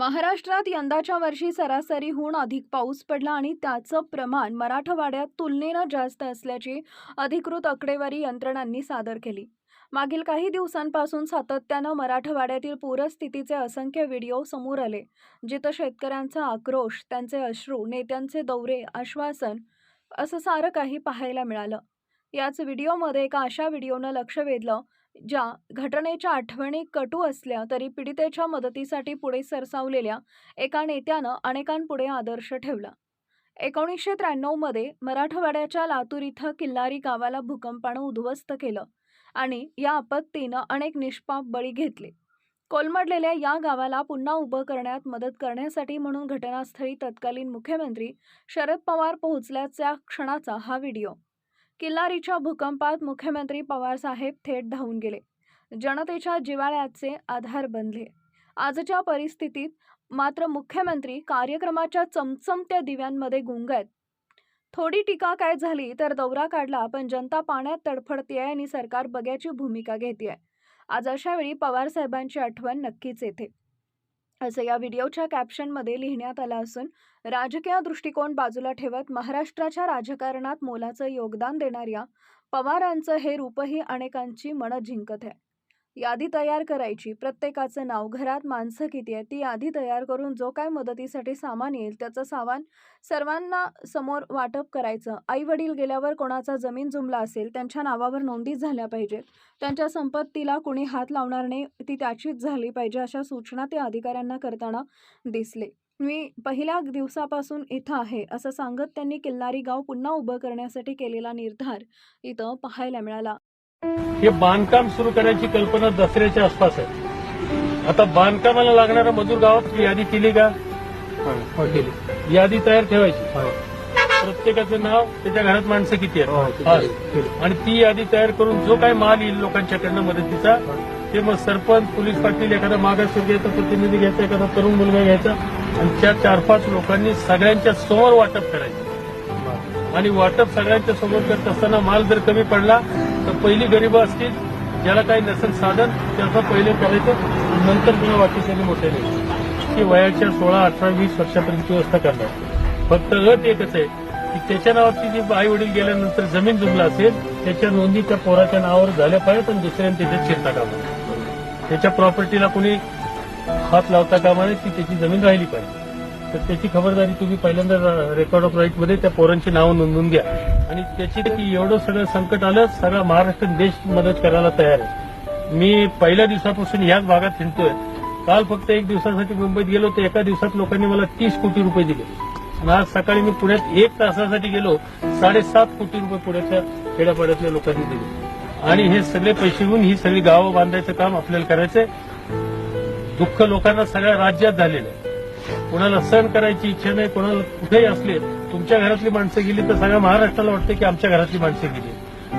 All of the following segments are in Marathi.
महाराष्ट्रात यंदाच्या वर्षी सरासरीहून अधिक पाऊस पडला आणि त्याचं प्रमाण मराठवाड्यात तुलनेनं जास्त असल्याची अधिकृत आकडेवारी यंत्रणांनी सादर केली. मागील काही दिवसांपासून सातत्यानं मराठवाड्यातील पूरस्थितीचे असंख्य व्हिडिओ समोर आले जिथं शेतकऱ्यांचा आक्रोश त्यांचे अश्रू नेत्यांचे दौरे आश्वासन असं सारं काही पाहायला मिळालं. याच व्हिडिओमध्ये एका अशा व्हिडिओनं लक्ष वेधलं ज्या घटनेच्या आठवणी कटू असल्या तरी पीडितेच्या मदतीसाठी पुढे सरसावलेल्या एका नेत्यानं अनेकांपुढे आदर्श ठेवला. एकोणीसशे त्र्याण्णवमध्ये मराठवाड्याच्या लातूर इथं किल्लारी गावाला भूकंपानं उद्ध्वस्त केलं आणि या आपत्तीनं अनेक निष्पाप बळी घेतले. कोलमडलेल्या या गावाला पुन्हा उभं करण्यात मदत करण्यासाठी म्हणून घटनास्थळी तत्कालीन मुख्यमंत्री शरद पवार पोहोचल्याच्या क्षणाचा हा व्हिडिओ. किल्लारीच्या भूकंपात मुख्यमंत्री पवारसाहेब थेट धावून गेले. जनतेच्या जिवाळ्याचे आधार बनले. आजच्या परिस्थितीत मात्र मुख्यमंत्री कार्यक्रमाच्या चमचमत्या दिव्यांमध्ये गुंग आहेत. थोडी टीका काय झाली तर दौरा काढला पण जनता पाण्यात तडफडतीये आणि सरकार बग्याची भूमिका घेतेय. आज अशा वेळी पवार साहेबांची आठवण नक्कीच येते. असं या व्हिडिओच्या कॅप्शनमध्ये लिहिण्यात आलं असून राजकीय दृष्टिकोन बाजूला ठेवत महाराष्ट्राच्या राजकारणात मोलाचं योगदान देणाऱ्या पवारांचं हे रूपही अनेकांची मनं जिंकत आहे. यादी तयार करायची. प्रत्येकाचं नाव घरात माणसं किती आहेत ती यादी तयार करून जो काय मदतीसाठी सामान येईल त्याचं सामान सर्वांना समोर वाटप करायचं. आई वडील गेल्यावर कोणाचा जमीन जुमला असेल त्यांच्या नावावर नोंदी झाल्या पाहिजेत. त्यांच्या संपत्तीला कोणी हात लावणार नाही ती त्याचीच झाली पाहिजे अशा सूचना ते अधिकाऱ्यांना करताना दिसले. मी पहिल्या दिवसापासून इथं आहे असं सांगत त्यांनी किल्लारी गाव पुन्हा उभं करण्यासाठी केलेला निर्धार इथं पाहायला मिळाला. हे बांधकाम सुरू करायची कल्पना दसऱ्याच्या आसपास आहे. आता बांधकामाला लागणाऱ्या मजूर गावात यादी केली का? हो केली. यादी तयार ठेवायची. हो. प्रत्येकाचं नाव त्याच्या घरात माणसं किती हो, आहेत? हा. आणि ती यादी तयार करून जो काय माल येईल लोकांच्याकडनं मदतीचा ते मग सरपंच पोलीस पाटील एखादा मागासवर्गीयाचा प्रतिनिधी घ्यायचा एखादा तरुण मुलगा घ्यायचा आणि त्या चार पाच लोकांनी सगळ्यांच्या समोर वाटप करायचं. आणि वाटप सगळ्यांच्या समोर करत असताना माल जर कमी पडला तर पहिली गरीब असतील ज्याला काही नसेल साधन त्याचा पहिले करायचं नंतर पुन्हा बाकीच्याने मोठे नाही. की वयाच्या सोळा अठरा वीस वर्षापर्यंत व्यवस्था करणार. फक्त अट एकच आहे की त्याच्या नावाची जी आई वडील गेल्यानंतर जमीन जुमला असेल त्याच्या नोंदी त्या पोराच्या नावावर झाल्या पाहिजेत आणि दुसऱ्याने त्याच्यात शिरता कामा त्याच्या प्रॉपर्टीला कोणी हात लावता कामा नये ती त्याची जमीन राहिली पाहिजे. तर त्याची खबरदारी तुम्ही पहिल्यांदा रेकॉर्ड ऑफ राईटमध्ये त्या पोरांची नावं नोंदवून घ्या. आणि त्याची की एवढं सगळं संकट आलं सगळा महाराष्ट्र देश मदत करायला तयार आहे. मी पहिल्या दिवसापासून याच भागात हिंडतोय काल फक्त एक दिवसासाठी मुंबईत गेलो तर एका दिवसात लोकांनी मला तीस कोटी रुपये दिले. आणि आज सकाळी मी पुण्यात एक तासासाठी गेलो साडेसात कोटी रुपये पुण्याच्या खेड्यापाड्यातल्या लोकांनी दिले. आणि हे सगळे पैसे घेऊन ही सगळी गावं बांधायचं काम आपल्याला करायचंय. दुःख लोकांना सगळ्या राज्यात झालेलं आहे. कोणाला सण करायची इच्छा नाही कोणाला कुठेही असले तुमच्या घरातली माणसं गेली तर सगळ्या महाराष्ट्राला वाटतं की आमच्या घरातली माणसं गेली.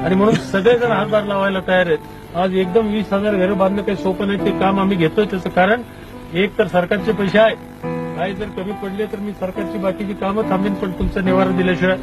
आणि म्हणून सगळेजण हातभार लावायला तयार आहेत. आज एकदम वीस हजार घरं बांधणं काही सोपं नाही ते काम आम्ही घेतोय त्याचं कारण एक तर सरकारचे पैसे आहेत. काही जर कमी पडले तर मी सरकारची बाकीची कामं थांबेन पण तुमचं निवारा दिल्याशिवाय